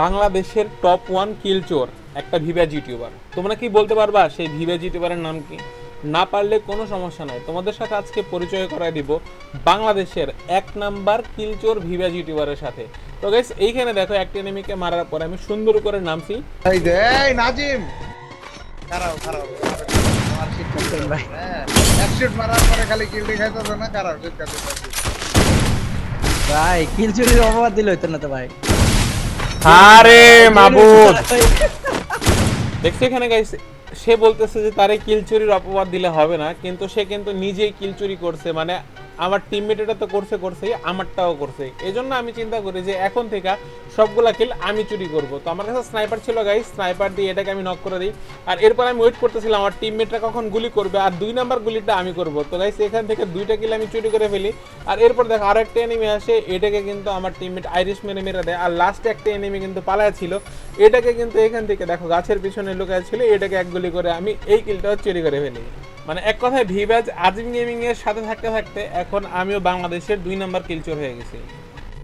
বাংলাদেশের top one কিলচোর একটা ভিভেজ YouTuber. তোমরা কি বলতে পারবা সেই ভিভেজ ইউটিউবারের নাম কি? না পারলে কোনো সমস্যা নাই। তোমাদের সাথে আজকে পরিচয় করায় দিব বাংলাদেশের এক নাম্বার কিলচোর ভিভেজ ইউটিউবারের সাথে। তো গাইস এইখানে দেখো একটা এনিমিকে মারার পরে আমি সুন্দর করে নামছি। এই দে এই নাজিম! খারাপ খারাপ আমার শিক্ষক ভাই। হ্যাঁ এক শুট মারার পরে খালি খাইতেছে না? খারাপ শিক্ষা দিতে ভাই কিল চুরির অপবাদ দিল হইতো না তো ভাই। আরে মাবুদ। দেখছি এখানে গাইস সে বলতেছে যে তারে কিল চুরির অপবাদ দিলে হবে না, কিন্তু সে কিন্তু নিজেই কিল চুরি করছে মানে আমার টিমমেট এটা তো করছে, করছেই, আমারটাও করছে। এই জন্য আমি চিন্তা করি যে এখন থেকে সবগুলা কিল আমি চুরি করব। তো আমার কাছে স্নাইপার ছিল গাই স্নাইপার দিয়ে এটাকে আমি নক করে দিই। আর এরপর আমি ওয়েট করতেছিলাম, আমার টিমমেটরা কখন গুলি করবে, আর দুই নাম্বার গুলিটা আমি করব। তো গাইস এখান থেকে দুইটা কিল আমি চুরি করে ফেলি। আর এরপর দেখো, আরেকটা এনিমি আসে, এটাকে কিন্তু আমার টিমমেট আইরিশ মেরে মেরে দেয়। আর লাস্টে একটা এনিমি কিন্তু পালায় ছিল, এটাকে কিন্তু এখান থেকে দেখো, গাছের পিছনে লুকায় ছিল, এটাকে এক গুলি করে আমি এই কিলটাও চুরি করে ফেলি। মানে এক কথায় ভিভাজ আজিম গেমিং এর সাথে থাকতে থাকতে এখন আমিও বাংলাদেশের দুই নাম্বার কিলচোর হয়ে গেছি।